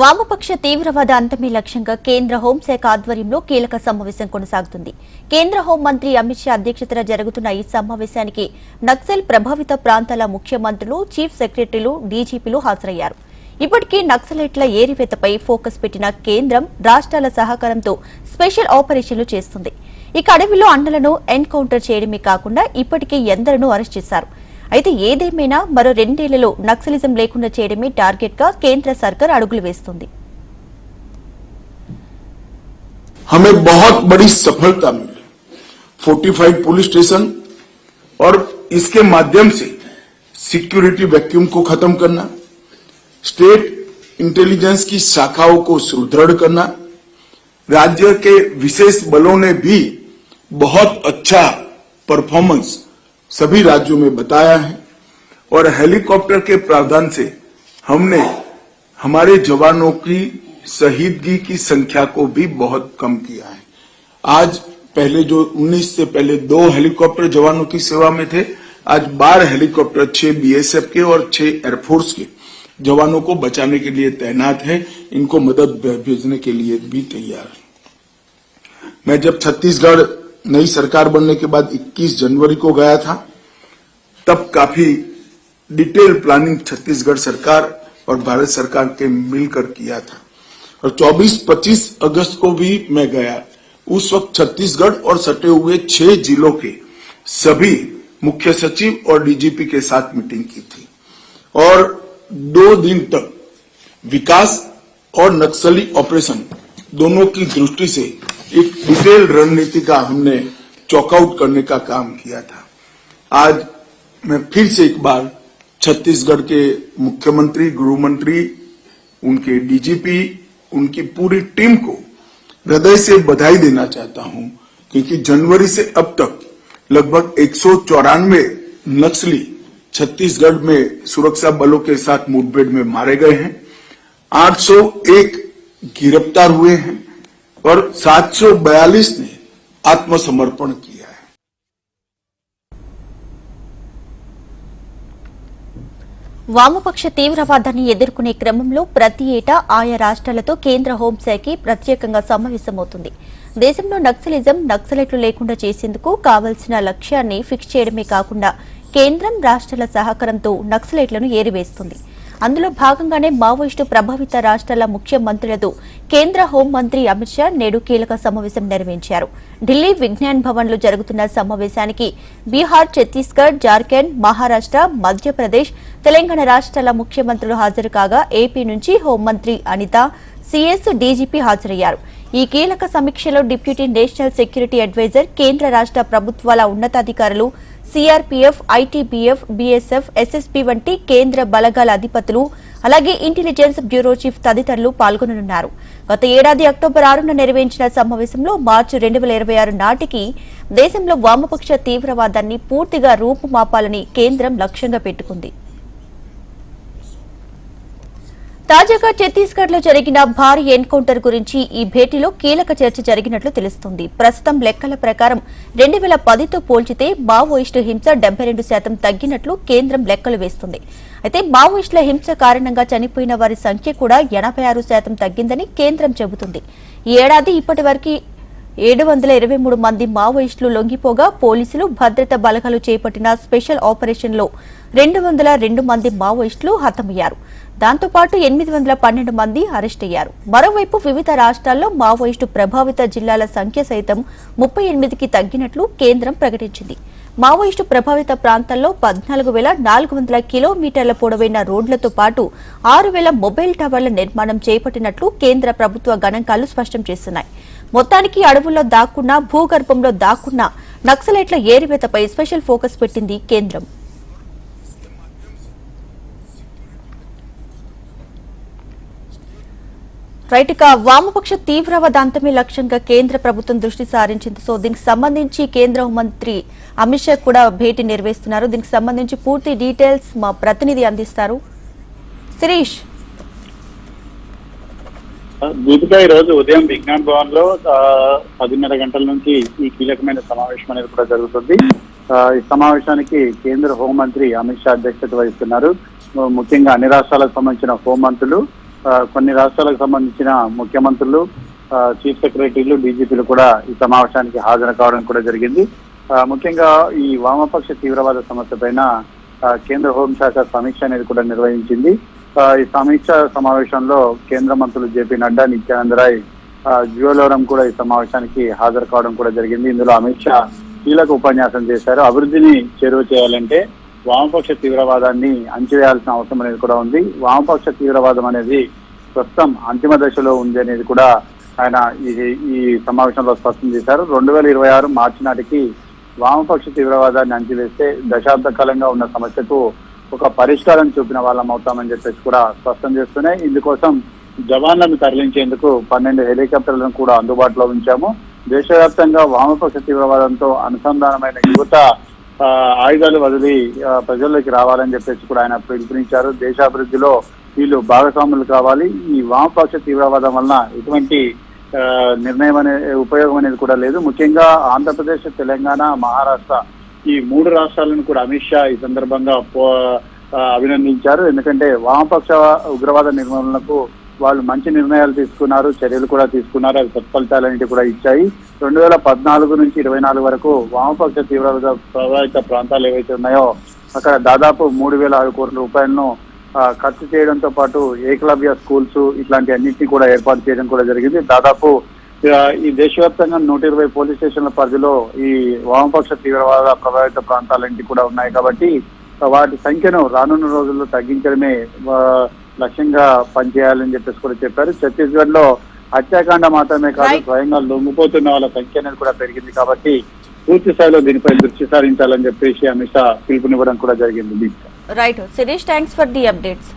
వామపక్ష తీవ్రవాద అంతమే లక్ష్యంగా కేంద్ర హోంశాఖ ఆధ్వర్యంలో కీలక సమావేశం కొనసాగుతుంది. కేంద్ర హోంమంత్రి అమిత్ షా అధ్యక్షతన జరుగుతున్న ఈ సమావేశానికి నక్సల్ ప్రభావిత ప్రాంతాల ముఖ్యమంత్రులు చీఫ్ సెక్రటరీలు డీజీపీలు హాజరయ్యారు. ఇప్పటికే నక్సలైట్ల ఏరివేతపై ఫోకస్ పెట్టిన కేంద్రం రాష్ట్రాల సహకారంతో స్పెషల్ ఆపరేషన్లు చేస్తుంది. ఇక అడవిలో అండలను ఎన్కౌంటర్ చేయడమే కాకుండా ఇప్పటికే ఎందరినో అరెస్ట్ చేశారు. అయితే ఏదేమైనా మరో రెండేళ్లలో నక్సలిజం లేకుండా చేయడమే టార్గెట్ గా కేంద్ర సర్కార్ అడుగులు వేస్తుంది हमें बहुत बड़ी सफलता मिली फोर्टिफाइड पुलिस स्टेशन और इसके माध्यम से सिक्योरिटी वैक्यूम को खत्म करना स्टेट इंटेलिजेंस की शाखाओं को सुदृढ़ करना राज्य के विशेष बलों ने भी बहुत अच्छा परफॉर्मेंस सभी राज्यों में बताया है और हेलीकॉप्टर के प्रावधान से हमने हमारे जवानों की शहीदगी की संख्या को भी बहुत कम किया है। आज पहले जो 19 से पहले दो हेलीकॉप्टर जवानों की सेवा में थे, आज 12 हेलीकॉप्टर, छह बीएसएफ के और छह एयरफोर्स के जवानों को बचाने के लिए तैनात है। इनको मदद भेजने के लिए भी तैयार मैं जब छत्तीसगढ़ नई सरकार बनने के बाद 21 जनवरी को गया था। तब काफ़ी डिटेल प्लानिंग छत्तीसगढ़ सरकार और भारत सरकार के मिलकर किया था। और 24-25 अगस्त को भी मैं गया। उस वक्त छत्तीसगढ़ और सटे हुए छह जिलों के सभी मुख्य सचिव और डीजीपी के साथ मीटिंग की थी। और दो दिन तक विकास और नक्सली ऑपरेशन दोनों की दृष्टि से एक डिटेल रणनीति का हमने चौकआउट करने का काम किया था। आज मैं फिर से एक बार छत्तीसगढ़ के मुख्यमंत्री गृह मंत्री उनके डीजीपी, उनकी पूरी टीम को हृदय से बधाई देना चाहता हूँ, क्योंकि जनवरी से अब तक लगभग एक सौ चौरानवे नक्सली छत्तीसगढ़ में सुरक्षा बलों के साथ मुठभेड़ में मारे गए हैं। 801 गिरफ़्तार हुए हैं। और 742 ने आत्मसमर्पण किया है వామపక్ష తీవ్రవాదాన్ని ఎదుర్కొనే క్రమంలో ప్రతి ఏటా ఆయా రాష్ట్రాలతో కేంద్ర హోంశాఖ ప్రత్యేకంగా సమావేశమవుతుంది దేశంలో నక్సలిజం నక్సలైట్లు లేకుండా చేసేందుకు కావలసిన లక్ష్యాన్ని ఫిక్స్ చేయడమే కాకుండా కేంద్రం రాష్ట్రాల సహకారంతో నక్సలైట్లను ఏరివేస్తుంది అందులో భాగంగానే మావోయిస్టు ప్రభావిత రాష్ట్రాల ముఖ్యమంత్రులతో కేంద్ర హోంమంత్రి అమిత్ షా నేడు కీలక సమావేశం నిర్వహించారు. ఢిల్లీ విజ్ఞాన్ భవన్లో జరుగుతున్న సమావేశానికి బీహార్ ఛత్తీస్గఢ్ జార్ఖండ్ మహారాష్ట్ర మధ్యప్రదేశ్ తెలంగాణ రాష్ట్రాల ముఖ్యమంత్రులు హాజరు కాగా ఏపీ నుంచి హోంమంత్రి అనిత సీఎస్ డీజీపీ హాజరయ్యారు. ఈ కీలక సమీక్షలో డిప్యూటీ నేషనల్ సెక్యూరిటీ అడ్వైజర్ కేంద్ర రాష్ట్ర ప్రభుత్వాల ఉన్నతాధికారులు సిఆర్పీఎఫ్ ఐటీబీఎఫ్ బీఎస్ఎఫ్ ఎస్ఎస్పీ వంటి కేంద్ర బలగాల అధిపతులు అలాగే ఇంటెలిజెన్స్ బ్యూరో చీఫ్ తదితరులు పాల్గొననున్నారు. గత ఏడాది అక్టోబర్ ఆరున నిర్వహించిన సమావేశంలో మార్చి రెండు వేల ఇరవై ఆరు నాటికి దేశంలో వామపక్ష తీవ్రవాదాన్ని పూర్తిగా రూపుమాపాలని కేంద్రం లక్ష్యంగా పెట్టుకుంది. తాజాగా ఛత్తీస్గఢ్లో జరిగిన భారీ ఎన్కౌంటర్ గురించి ఈ భేటీలో కీలక చర్చ జరిగినట్లు తెలుస్తోంది. ప్రస్తుతం లెక్కల ప్రకారం రెండు వేల పదితో పోల్చితే మావోయిస్టు హింస డెబ్బై రెండు శాతం తగ్గినట్లు కేంద్రం లెక్కలు వేస్తుంది. అయితే మావోయిస్టుల హింస కారణంగా చనిపోయిన వారి సంఖ్య కూడా ఎనభై ఆరు శాతం తగ్గిందని కేంద్రం చెబుతుంది. ఈ ఏడాది ఇప్పటి ఏడు వందల ఇరవై మూడు మంది మావోయిస్టులు లొంగిపోగా పోలీసులు భద్రతా బలగాలు చేపట్టిన స్పెషల్ ఆపరేషన్లో రెండు వందల రెండు మంది మావోయిస్టులు హతమయ్యారు. దాంతోపాటు ఎనిమిది వందల పన్నెండు మంది అరెస్ట్ అయ్యారు మరోవైపు వివిధ రాష్ట్రాల్లో మావోయిస్టు ప్రభావిత జిల్లాల సంఖ్య సైతం ముప్పై ఎనిమిదికి తగ్గినట్లు కేంద్రం ప్రకటించింది. మావోయిస్టు ప్రభావిత ప్రాంతాల్లో పద్నాలుగు వేల నాలుగు వందల కిలోమీటర్ల పొడవైన రోడ్లతో పాటు ఆరు వేల మొబైల్ టవర్ల నిర్మాణం చేపట్టినట్లు కేంద్ర ప్రభుత్వ గణాంకాలు స్పష్టం చేస్తున్నాయి. మొత్తానికి అడవుల్లో దాక్కున్న భూగర్భంలో దాక్కున్న నక్సలైట్ల ఏరివేతపై స్పెషల్ ఫోకస్ పెట్టింది కేంద్రం. రైట్ వామపక్ష తీవ్రవాదాంతమే లక్ష్యంగా కేంద్ర ప్రభుత్వం దృష్టి సారించింది. సో దీనికి సంబంధించి కేంద్ర మంత్రి అమిత్ షా కూడా భేటీ నిర్వహిస్తున్నారు. దీనికి సంబంధించి పూర్తి డీటెయిల్స్ మా ప్రతినిధి అందిస్తారు. శిరీష్. దీపిక ఈ రోజు ఉదయం విజ్ఞాన్ భవన్లో పదిన్నర గంటల నుంచి ఈ కీలకమైన సమావేశం అనేది కూడా జరుగుతుంది. ఆ, ఈ సమావేశానికి కేంద్ర హోంమంత్రి అమిత్ షా అధ్యక్షత వహిస్తున్నారు. ముఖ్యంగా అన్ని రాష్ట్రాలకు సంబంధించిన హోంమంత్రులు కొన్ని రాష్ట్రాలకు సంబంధించిన ముఖ్యమంత్రులు ఆ, చీఫ్ సెక్రటరీలు డీజీపీలు కూడా ఈ సమావేశానికి హాజరు కావడం కూడా జరిగింది. ఆ, ముఖ్యంగా ఈ వామపక్ష తీవ్రవాద సమస్య పైన కేంద్ర హోంశాఖ సమీక్ష అనేది కూడా నిర్వహించింది. ఈ సమీక్ష సమావేశంలో కేంద్ర మంత్రులు జేపీ నడ్డా నిత్యానందరాయ్ రాయ్ జ్యువెలవరం కూడా ఈ సమావేశానికి హాజరు కావడం కూడా జరిగింది. ఇందులో అమిత్ షా కీలక ఉపన్యాసం చేశారు. అభివృద్ధిని చేరువ చేయాలంటే వామపక్ష తీవ్రవాదాన్ని అంచివేయాల్సిన అవసరం అనేది కూడా ఉంది. వామపక్ష తీవ్రవాదం అనేది ప్రస్తుతం అంతిమ దశలో ఉంది అనేది కూడా ఆయన ఈ ఈ సమావేశంలో స్పష్టం చేశారు. రెండు వేల ఇరవై ఆరు మార్చి నాటికి వామపక్ష తీవ్రవాదాన్ని అంచివేస్తే దశాబ్ద కాలంగా ఉన్న సమస్యకు ఒక పరిష్కారం చూపిన వాళ్ళం అవుతామని చెప్పేసి కూడా స్పష్టం చేస్తున్నాయి. ఇందుకోసం జవాన్లను తరలించేందుకు పన్నెండు హెలికాప్టర్లను కూడా అందుబాటులో ఉంచాము. దేశవ్యాప్తంగా వామపక్ష తీవ్రవాదంతో అనుసంధానమైన యువత ఆయుధాలు వదిలి ప్రజల్లోకి రావాలని చెప్పేసి కూడా ఆయన పిలుపునిచ్చారు. దేశాభివృద్ధిలో వీళ్ళు భాగస్వాములు కావాలి. ఈ వామపక్ష తీవ్రవాదం వలన ఎటువంటి నిర్ణయం అనే ఉపయోగం అనేది కూడా లేదు. ముఖ్యంగా ఆంధ్రప్రదేశ్ తెలంగాణ మహారాష్ట్ర ఈ మూడు రాష్ట్రాలను కూడా అమిత్ షా ఈ సందర్భంగా అభినందించారు. ఎందుకంటే వామపక్ష ఉగ్రవాద నిర్మూలనకు వాళ్ళు మంచి నిర్ణయాలు తీసుకున్నారు చర్యలు కూడా తీసుకున్నారు అవి సత్ఫలితాలన్నిటి కూడా ఇచ్చాయి. రెండు వేల పద్నాలుగు నుంచి ఇరవై నాలుగు వరకు వామపక్ష తీవ్రవాద ప్రభావిత ప్రాంతాలు ఏవైతే ఉన్నాయో అక్కడ దాదాపు మూడు వేల ఆరు కోట్ల రూపాయలను ఖర్చు చేయడంతో పాటు ఏకలవ్య స్కూల్స్ ఇట్లాంటి అన్నింటినీ కూడా ఏర్పాటు చేయడం కూడా జరిగింది. దాదాపు ఈ దేశవ్యాప్తంగా నూట ఇరవై పోలీస్ స్టేషన్ల పరిధిలో ఈ వామపక్ష తీవ్రవాద ప్రభావిత ప్రాంతాలన్నింటి కూడా ఉన్నాయి కాబట్టి వాటి సంఖ్యను రానున్న రోజుల్లో తగ్గించడమే లక్ష్యంగా పనిచేయాలని చెప్పేసి కూడా చెప్పారు. ఛత్తీస్గఢ్లో హత్యాకాండ మాత్రమే కాదు. స్వయంగా లొంగిపోతున్న వాళ్ళ సంఖ్య అనేది కూడా పెరిగింది కాబట్టి పూర్తి స్థాయిలో దీనిపై దృష్టి సారించాలని చెప్పేసి అమిత్ షా పిలుపునివ్వడం కూడా జరిగింది. Right Sirish thanks for the updates